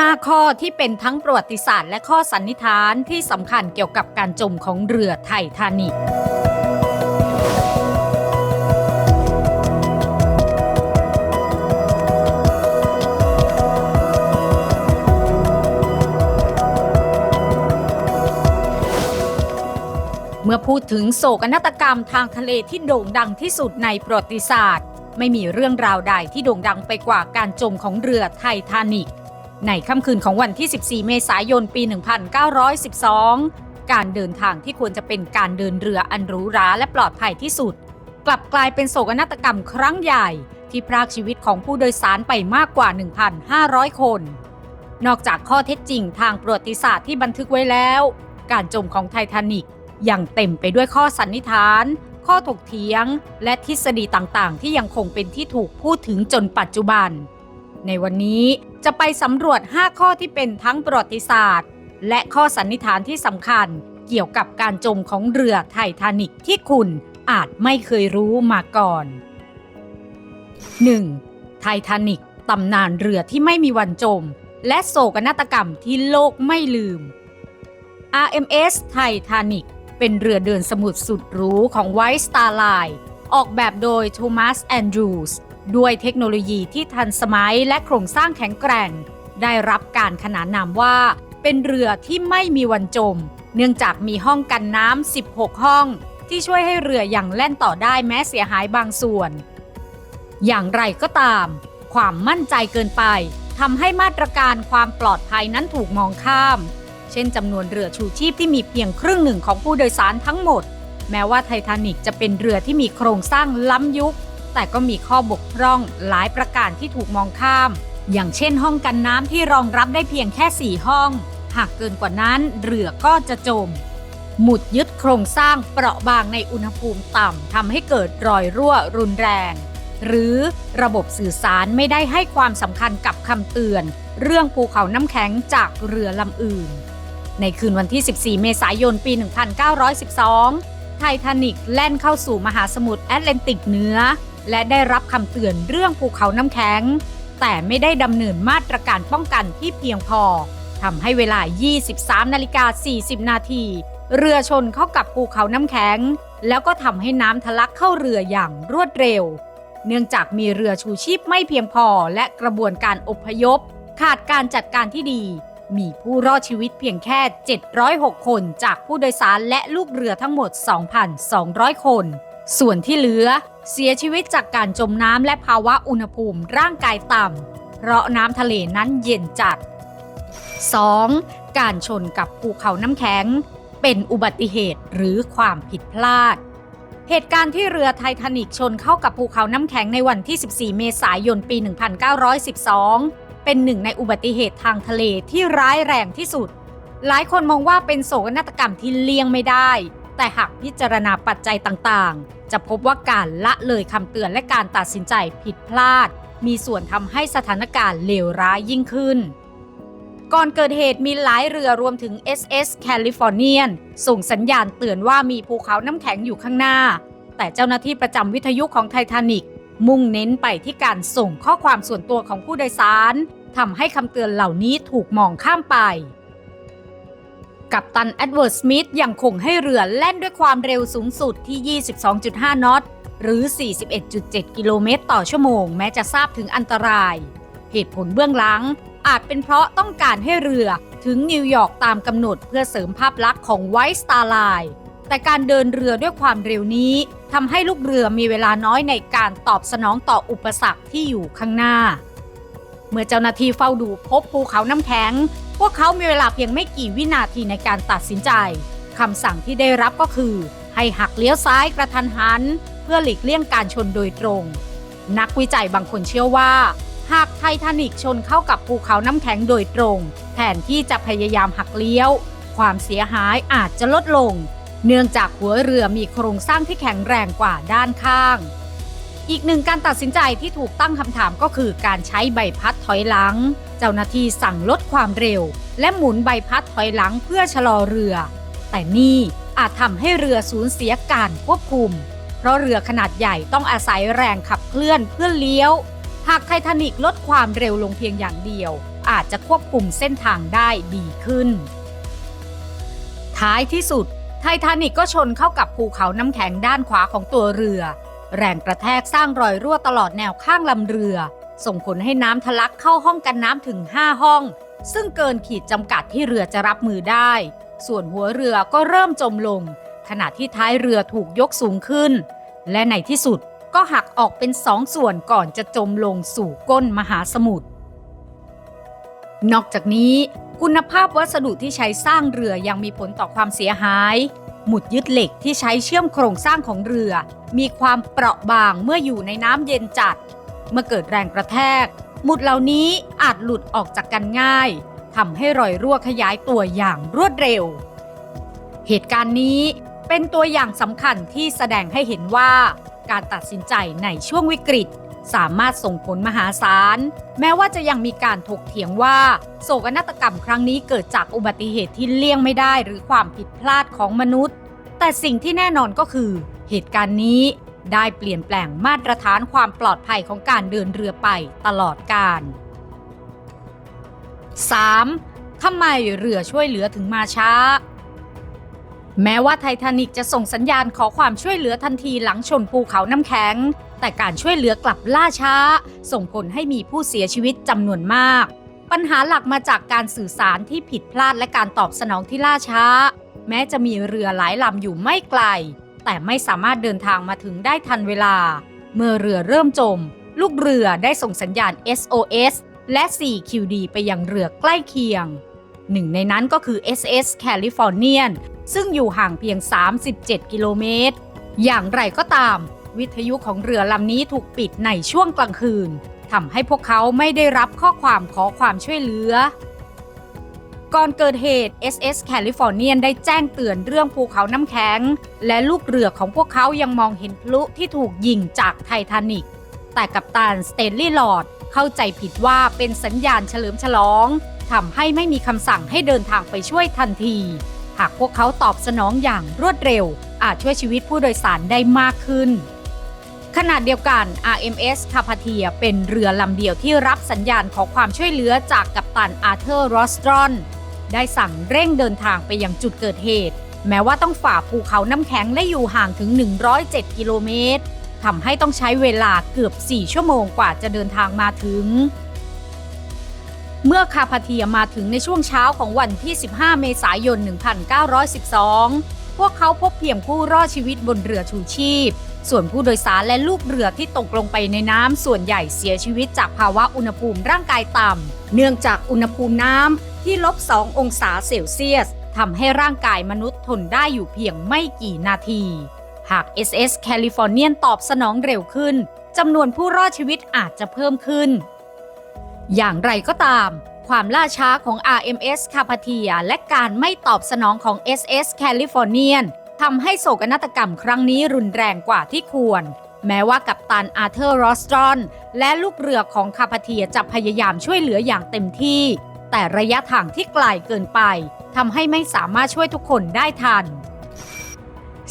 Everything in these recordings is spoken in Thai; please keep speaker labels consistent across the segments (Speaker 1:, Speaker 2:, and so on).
Speaker 1: 5 ข้อที่เป็นทั้งประวัติศาสตร์และข้อสันนิษฐานที่สำคัญเกี่ยวกับการจมของเรือไททานิกเมื่อพูดถึงโศกนาฏกรรมทางทะเลที่โด่งดังที่สุดในประวัติศาสตร์ ไม่มีเรื่องราวใดที่โด่งดังไปกว่าการจมของเรือไททานิก ในค่ำคืนของวันที่ 14 เมษายน ปี 1912 การเดินทางที่ควรจะเป็นการเดินเรืออันหรูหราและปลอดภัยที่สุด กลับกลายเป็นโศกนาฏกรรมครั้งใหญ่ที่พรากชีวิตของผู้โดยสารไปมากกว่า 1,500 คน นอกจากข้อเท็จจริงทางประวัติศาสตร์ที่บันทึกไว้แล้ว การจมของไททานิกยังเต็มไปด้วยข้อสันนิษฐาน ข้อถกเถียง และทฤษฎีต่างๆ ที่ยังคงเป็นที่ถูกพูดถึงจนปัจจุบัน ในวันนี้ จะไปสำรวจ 5 ข้อที่เป็นทั้งประวัติศาสตร์ และข้อสันนิษฐานที่สำคัญ เกี่ยวกับการจมของเรือไททานิกที่คุณอาจไม่เคยรู้มาก่อน 1. ไททานิกตำนานเรือที่ไม่มีวันจม และโศกนาฏกรรมที่โลกไม่ลืม RMS ไททานิกเป็นเรือเดินสมุทรสุดหรูของ White Star Line ออกแบบโดยโทมัสแอนดรูส ด้วยเทคโนโลยีที่ทันสมัยและโครงสร้างแข็งแกร่ง ได้รับการขนานนามว่า เป็นเรือที่ไม่มีวันจม เนื่องจากมีห้องกันน้ำ 16 ห้อง ที่ช่วยให้เรืออยังแล่นต่อได้แม้เสียหายบางส่วน อย่างไรก็ตาม ความมั่นใจเกินไปทำให้มาตรการความปลอดภัยนั้นถูกมองข้าม เช่นจำนวนเรือชูชีพที่มีเพียงครึ่งหนึ่งของผู้โดยสารทั้งหมด แม้ว่าไททานิกจะเป็นเรือที่มีโครงสร้างล้ำยุค แต่ก็มีข้อบกพร่องหลายประการที่ถูกมองข้าม อย่างเช่นห้องกันน้ำที่รองรับได้เพียงแค่ 4 ห้อง หากเกินกว่านั้นเรือก็จะจม หมุดยึดโครงสร้างเปราะบางในอุณหภูมิต่ำทำให้เกิดรอยรั่วรุนแรง หรือระบบสื่อสารไม่ได้ให้ความสำคัญกับคำเตือน เรื่องภูเขาน้ำแข็งจากเรือลำอื่น ในคืนวันที่ 14 เมษายน ปี 1912 ไททานิกแล่นเข้าสู่มหาสมุทรแอตแลนติกเหนือ และได้รับคำเตือนเรื่องภูเขาน้ำแข็ง แต่ไม่ได้ดำเนินมาตรการป้องกันที่เพียงพอทำให้เวลา 23 นาฬิกา 40 นาที เรือชนเข้ากับภูเขาน้ำแข็ง แล้วก็ทำให้น้ำทะลักเข้าเรืออย่างรวดเร็ว เนื่องจากมีเรือชูชีพไม่เพียงพอและกระบวนการอพยพ ขาดการจัดการที่ดี มีผู้รอดชีวิตเพียงแค่ 706 คนจากผู้โดยสารและลูกเรือทั้งหมด 2,200 คน ส่วนที่เหลือ เสียชีวิตจากการจมน้ำและภาวะอุณหภูมิร่างกายต่ำ เพราะน้ำทะเลนั้นเย็นจัด 2. การชนกับภูเขาน้ำแข็ง เป็นอุบัติเหตุหรือความผิดพลาด เหตุการณ์ที่เรือไททานิกชนเข้ากับภูเขาน้ำแข็งในวันที่ 14 เมษายน ปี 1912 เป็นหนึ่งในอุบัติเหตุทางทะเลที่ร้ายแรงที่สุด หลายคนมองว่าเป็นโศกนาฏกรรมที่เลี่ยงไม่ได้ แต่หากพิจารณาปัจจัยต่างๆ จะพบว่าการละเลยคำเตือนและการตัดสินใจผิดพลาด มีส่วนทำให้สถานการณ์เลวร้ายยิ่งขึ้น ก่อนเกิดเหตุมีหลายเรือรวมถึง SS Californian ส่งสัญญาณเตือนว่ามีภูเขาน้ำแข็งอยู่ข้างหน้า แต่เจ้าหน้าที่ประจำวิทยุของไททานิกมุ่งเน้นไปที่การส่งข้อความส่วนตัวของผู้โดยสารทำให้คำเตือนเหล่านี้ถูกมองข้ามไป กัปตันแอดเวิร์ดสมิธยังคงให้เรือแล่นด้วยความเร็วสูงสุดที่ 22.5 นอต หรือ 41.7 กิโลเมตรต่อชั่วโมงแม้จะทราบถึงอันตราย เหตุผลเบื้องหลังอาจเป็นเพราะต้องการให้เรือถึงนิวยอร์กตามกำหนดเพื่อเสริมภาพลักษณ์ของไวท์สตาร์ไลน์แต่การเดินเรือด้วยความเร็วนี้ทำให้ลูกเรือมีเวลาน้อยในการตอบสนองต่ออุปสรรคที่อยู่ข้างหน้า เมื่อเจ้าหน้าที่เฝ้าดูพบภูเขาน้ำแข็ง พวกเขามีเวลาเพียงไม่กี่วินาทีในการตัดสินใจคำสั่งที่ได้รับก็คือ ให้หักเลี้ยวซ้ายกระทันหัน เพื่อหลีกเลี่ยงการชนโดยตรง นักวิจัยบางคนเชื่อว่า หากไททานิกชนเข้ากับภูเขาน้ำแข็งโดยตรง แทนที่จะพยายามหักเลี้ยว ความเสียหายอาจจะลดลง เนื่องจากหัวเรือมีโครงสร้างที่แข็งแรงกว่าด้านข้าง อีกหนึ่งการตัดสินใจที่ถูกตั้งคำถามก็คือการใช้ใบพัดถอยหลัง เจ้าหน้าที่สั่งลดความเร็ว และหมุนใบพัดถอยหลังเพื่อชะลอเรือ แต่นี่อาจทำให้เรือสูญเสียการควบคุม เพราะเรือขนาดใหญ่ต้องอาศัยแรงขับเคลื่อนเพื่อเลี้ยว หากไททานิกลดความเร็วลงเพียงอย่างเดียว อาจจะควบคุมเส้นทางได้ดีขึ้น ท้ายที่สุดไททานิกก็ชนเข้ากับภูเขาน้ำแข็งด้านขวาของตัวเรือ แรงกระแทกสร้างรอยรั่วตลอดแนวข้างลำเรือ ส่งผลให้น้ำทะลักเข้าห้องกันน้ำถึง 5 ห้อง ซึ่งเกินขีดจำกัดที่เรือจะรับมือได้ ส่วนหัวเรือก็เริ่มจมลง ขณะที่ท้ายเรือถูกยกสูงขึ้น และในที่สุดก็หักออกเป็นสองส่วนก่อนจะจมลงสู่ก้นมหาสมุทร นอกจากนี้ คุณภาพวัสดุที่ใช้สร้างเรือยังมีผลต่อความเสียหาย หมุดยึดเหล็กที่ใช้เชื่อมโครงสร้างของเรือ มีความเปราะบางเมื่ออยู่ในน้ำเย็นจัด เมื่อเกิดแรงกระแทก หมุดเหล่านี้อาจหลุดออกจากกันง่ายทำให้รอยรั่วขยายตัวอย่างรวดเร็ว เหตุการณ์นี้เป็นตัวอย่างสำคัญที่แสดงให้เห็นว่าการตัดสินใจในช่วงวิกฤต สามารถส่งผลมหาศาล แม้ว่าจะยังมีการถกเถียงว่า โศกนาฏกรรมครั้งนี้เกิดจากอุบัติเหตุที่เลี่ยงไม่ได้หรือความผิดพลาดของมนุษย์ แต่สิ่งที่แน่นอนก็คือ เหตุการณ์นี้ได้เปลี่ยนแปลงมาตรฐานความปลอดภัยของการเดินเรือไปตลอดกาล 3. ทำไมเรือช่วยเหลือถึงมาช้า แม้ว่าไททานิกจะส่งสัญญาณขอความช่วยเหลือทันทีหลังชนภูเขาน้ำแข็ง แต่การช่วยเหลือกลับล่าช้า ส่งผลให้มีผู้เสียชีวิตจำนวนมาก ปัญหาหลักมาจากการสื่อสารที่ผิดพลาดและการตอบสนองที่ล่าช้า แม้จะมีเรือหลายลำอยู่ไม่ไกล แต่ไม่สามารถเดินทางมาถึงได้ทันเวลา เมื่อเรือเริ่มจม ลูกเรือได้ส่งสัญญาณ SOS และ 4QD ไปยังเรือใกล้เคียง หนึ่งในนั้นก็คือ SS Californian ซึ่งอยู่ห่างเพียง 37 กิโลเมตร อย่างไรก็ตาม วิทยุของเรือลำนี้ถูกปิดในช่วงกลางคืนทำให้พวกเขาไม่ได้รับข้อความขอความช่วยเหลือ ก่อนเกิดเหตุ SS Californian ได้แจ้งเตือนเรื่องภูเขาน้ำแข็ง และลูกเรือของพวกเขายังมองเห็นพลุที่ถูกยิงจากไททานิกแต่กัปตันสเตนลีย์ลอร์ดเข้าใจผิดว่าเป็นสัญญาณเฉลิมฉลองทำให้ไม่มีคำสั่งให้เดินทางไปช่วยทันที หากพวกเขาตอบสนองอย่างรวดเร็ว อาจช่วยชีวิตผู้โดยสารได้มากขึ้น ขณะเดียวกัน RMS คาพาเทียเป็นเรือลำเดียวที่รับสัญญาณขอความช่วยเหลือจากกัปตันอาร์เธอร์รอสตรอน ได้สั่งเร่งเดินทางไปยังจุดเกิดเหตุ แม้ว่าต้องฝ่าภูเขาน้ำแข็งและอยู่ห่างถึง 107 กิโลเมตรทำให้ต้องใช้เวลาเกือบ 4 ชั่วโมงกว่าจะเดินทางมาถึง เมื่อคาพาเทียมาถึงในช่วงเช้าของวันที่ 15 เมษายน 1912 พวกเขาพบเพียงผู้รอดชีวิตบนเรือชูชีพ ส่วนผู้โดยสารและลูกเรือที่ตกลงไปในน้ำส่วนใหญ่เสียชีวิตจากภาวะอุณหภูมิร่างกายต่ำ เนื่องจากอุณหภูมิน้ำที่ลบ 2 องศาเซลเซียสทำให้ร่างกายมนุษย์ทนได้อยู่เพียงไม่กี่นาที หาก SS Californian ตอบสนองเร็วขึ้นจำนวนผู้รอดชีวิตอาจจะเพิ่มขึ้น อย่างไรก็ตาม ความล่าช้าของ RMS คาพาเทียและการไม่ตอบสนองของ SS Californian ทำให้โศกนาฏกรรมครั้งนี้รุนแรงกว่าที่ควร แม้ว่ากัปตันอาร์เธอร์รอสตรอน และลูกเรือของคาพาเทียจะพยายามช่วยเหลืออย่างเต็มที่ แต่ระยะทางที่ไกลเกินไปทำให้ไม่สามารถช่วยทุกคนได้ทัน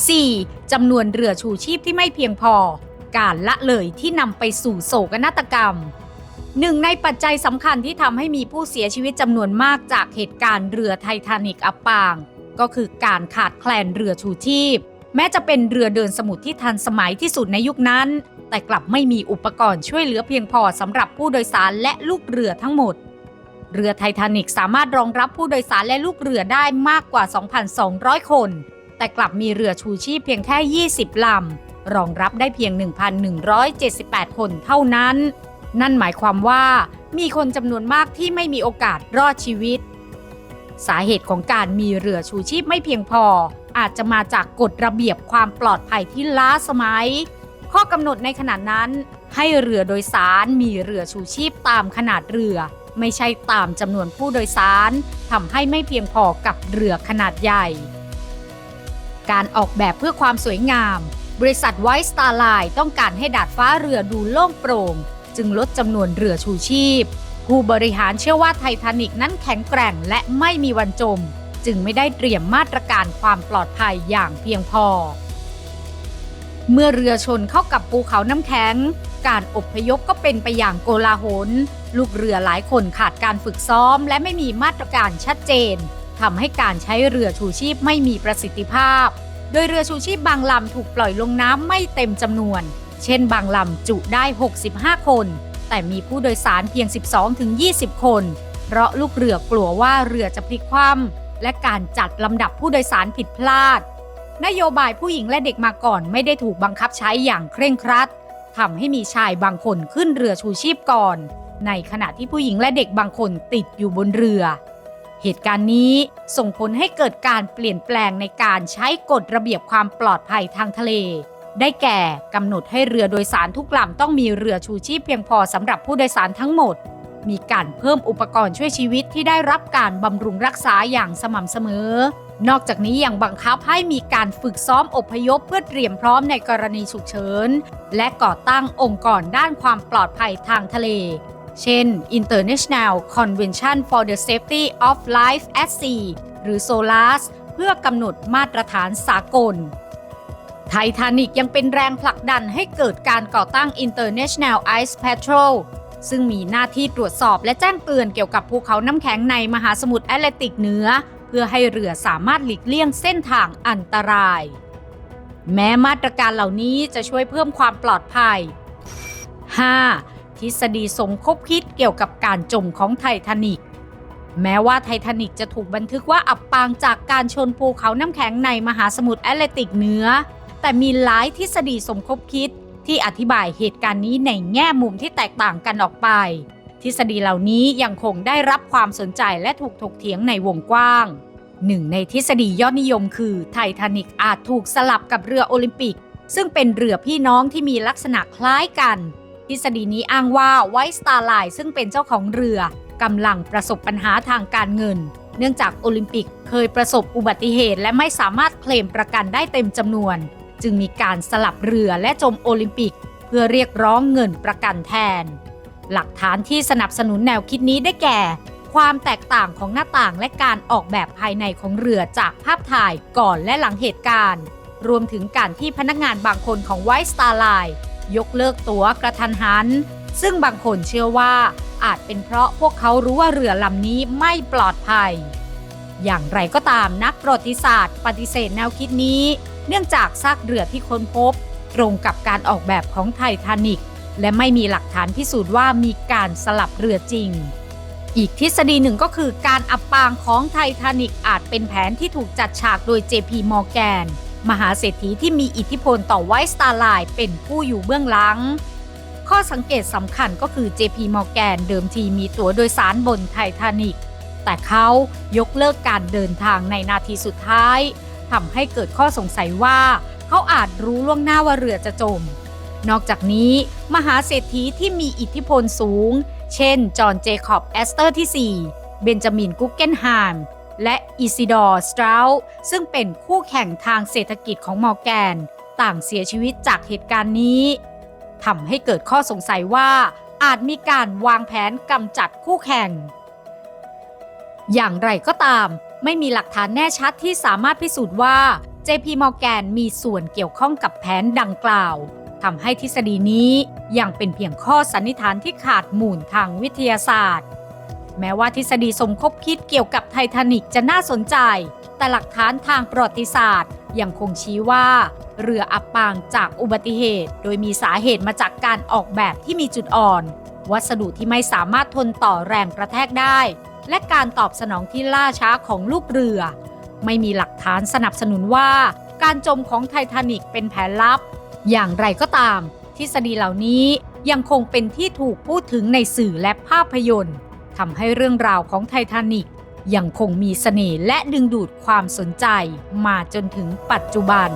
Speaker 1: 4. จำนวนเรือชูชีพที่ไม่เพียงพอ การละเลยที่นำไปสู่โศกนาฏกรรม หนึ่งในปัจจัยสำคัญที่ทำให้มีผู้เสียชีวิตจำนวนมากจากเหตุการณ์เรือไททานิกอับปาง ก็คือการขาดแคลนเรือชูชีพ แม้จะเป็นเรือเดินสมุทรที่ทันสมัยที่สุดในยุคนั้น แต่กลับไม่มีอุปกรณ์ช่วยเหลือเพียงพอสำหรับผู้โดยสารและลูกเรือทั้งหมด เรือไททานิกสามารถรองรับผู้โดยสารและลูกเรือได้มากกว่า 2,200 คน แต่กลับมีเรือชูชีพเพียงแค่ 20 ลำรองรับได้เพียง 1,178 คนเท่านั้น นั่นหมายความว่ามีคนจำนวนมากที่ไม่มีโอกาสรอดชีวิต สาเหตุของการมีเรือชูชีพไม่เพียงพอ อาจจะมาจากกฎระเบียบความปลอดภัยที่ล้าสมัย ข้อกำหนดในขณะนั้น ให้เรือโดยสารมีเรือชูชีพตามขนาดเรือ ไม่ใช่ตามจำนวนผู้โดยสารทำให้ไม่เพียงพอกับเรือขนาดใหญ่ การออกแบบเพื่อความสวยงาม บริษัทไวท์สตาร์ไลน์ต้องการให้ดาดฟ้าเรือดูโล่งโปร่ง จึงลดจำนวนเรือชูชีพ ผู้บริหารเชื่อว่าไททานิกนั้นแข็งแกร่งและไม่มีวันจม จึงไม่ได้เตรียมมาตรการความปลอดภัยอย่างเพียงพอ เมื่อเรือชนเข้ากับภูเขาน้ำแข็ง การอพยพก็เป็นไปอย่างโกลาหล ลูกเรือหลายคนขาดการฝึกซ้อม และไม่มีมาตรการชัดเจนทำให้การใช้เรือชูชีพไม่มีประสิทธิภาพ โดยเรือชูชีพบางลำถูกปล่อยลงน้ำไม่เต็มจำนวน เช่นบางลำจุได้ 65 คน แต่มีผู้โดยสารเพียง 12-20 คน เพราะลูกเรือกลัวว่าเรือจะพลิกคว่ำและการจัดลำดับผู้โดยสารผิดพลาด นโยบายผู้หญิงและเด็กมาก่อนไม่ได้ถูกบังคับใช้อย่างเคร่งครัดทำให้มีชายบางคนขึ้นเรือชูชีพก่อน ในขณะที่ผู้หญิงและเด็กบางคนติดอยู่บนเรือ เหตุการณ์นี้ส่งผลให้เกิดการเปลี่ยนแปลงในการใช้กฎระเบียบความปลอดภัยทางทะเล ได้แก่กำหนดให้เรือโดยสารทุกลำต้องมีเรือชูชีพเพียงพอสำหรับผู้โดยสารทั้งหมด มีการเพิ่มอุปกรณ์ช่วยชีวิตที่ได้รับการบำรุงรักษาอย่างสม่ำเสมอ นอกจากนี้ยังบังคับให้มีการฝึกซ้อมอพยพเพื่อเตรียมพร้อมในกรณีฉุกเฉิน และก่อตั้งองค์กรด้านความปลอดภัยทางทะเล เช่น International Convention for the Safety of Life at Sea หรือ SOLAS เพื่อกำหนดมาตรฐานสากล ไททานิกยังเป็นแรงผลักดันให้เกิดการก่อตั้ง International Ice Patrol ซึ่งมีหน้าที่ตรวจสอบและแจ้งเตือนเกี่ยวกับภูเขาน้ำแข็งในมหาสมุทรแอตแลนติกเหนือ เพื่อให้เรือสามารถหลีกเลี่ยงเส้นทางอันตราย แม้มาตรการเหล่านี้จะช่วยเพิ่มความปลอดภัย 5. ทฤษฎีสมคบคิดเกี่ยวกับการจมของไททานิกแม้ว่าไททานิกจะถูกบันทึกว่าอับปางจากการชนภูเขาน้ำแข็งในมหาสมุทรแอตแลนติกเหนือ แต่มีหลายทฤษฎีสมคบคิด ที่อธิบายเหตุการณ์นี้ในแง่มุมที่แตกต่างกันออกไป ทฤษฎีเหล่านี้ยังคงได้รับความสนใจและถูกถกเถียงในวงกว้างหนึ่งในทฤษฎียอดนิยมคือไททานิกอาจถูกสลับกับเรือโอลิมปิก ซึ่งเป็นเรือพี่น้องที่มีลักษณะคล้ายกัน ทฤษฎีนี้อ้างว่าไวสตาร์ไลน์ซึ่งเป็นเจ้าของเรือกำลังประสบปัญหาทางการเงิน เนื่องจากโอลิมปิกเคยประสบอุบัติเหตุและไม่สามารถเคลมประกันได้เต็มจำนวน จึงมีการสลับเรือและจมโอลิมปิก เพื่อเรียกร้องเงินประกันแทน หลักฐานที่สนับสนุนแนวคิดนี้ได้แก่ ความแตกต่างของหน้าต่างและการออกแบบภายในของเรือจากภาพถ่ายก่อนและหลังเหตุการณ์ รวมถึงการที่พนักงานบางคนของไวท์สตาร์ไลน์ยกเลิกตั๋วกระทันหัน ซึ่งบางคนเชื่อว่าอาจเป็นเพราะพวกเขารู้ว่าเรือลำนี้ไม่ปลอดภัย อย่างไรก็ตามนักประวัติศาสตร์ ปฏิเสธแนวคิดนี้ เนื่องจากซากเรือที่ค้นพบ ตรงกับการออกแบบของไททานิกและไม่มีหลักฐานพิสูจน์ว่ามีการสลับเรือจริง อีกทฤษฎีหนึ่งก็คือการอับปางของไททานิกอาจเป็นแผนที่ถูกจัดฉากโดย JP Morgan มหาเศรษฐีที่มีอิทธิพลต่อไวสตาร์ไลน์เป็นผู้อยู่เบื้องหลัง ข้อสังเกตสำคัญก็คือ JP Morgan เดิมทีมีตั๋วโดยสารบนไททานิกแต่เขายกเลิกการเดินทางในนาทีสุดท้าย ทำให้เกิดข้อสงสัยว่าเขาอาจรู้ล่วงหน้าว่าเรือจะจม นอกจากนี้ มหาเศรษฐีที่มีอิทธิพลสูง เช่น จอห์นเจคอบแอสเตอร์ที่ 4 เบนจามินกุกเกนไฮม์และอิซิดอร์สตราวซึ่งเป็นคู่แข่งทางเศรษฐกิจของมอร์แกน ต่างเสียชีวิตจากเหตุการณ์นี้ทำให้เกิดข้อสงสัยว่าอาจมีการวางแผนกำจัดคู่แข่ง อย่างไรก็ตาม ไม่มีหลักฐานแน่ชัดที่สามารถพิสูจน์ว่า JP Morgan มีส่วนเกี่ยวข้องกับแผนดังกล่าวทำให้ทฤษฎีนี้ยังเป็นเพียงข้อสันนิษฐานที่ขาดมูลทางวิทยาศาสตร์ แม้ว่าทฤษฎีสมคบคิดเกี่ยวกับไททานิกจะน่าสนใจ แต่หลักฐานทางประวัติศาสตร์ ยังคงชี้ว่า เรืออับปางจากอุบัติเหตุ โดยมีสาเหตุมาจากการออกแบบที่มีจุดอ่อน วัสดุที่ไม่สามารถทนต่อแรงกระแทกได้ และการตอบสนองที่ล่าช้าของลูกเรือ ไม่มีหลักฐานสนับสนุนว่า การจมของไททานิกเป็นแผนลับ อย่างไรก็ตาม ทฤษฎีเหล่านี้ยังคงเป็นที่ถูกพูดถึงในสื่อและภาพยนตร์ทำให้เรื่องราวของไททานิกยังคงมีเสน่ห์และดึงดูดความสนใจมาจนถึงปัจจุบัน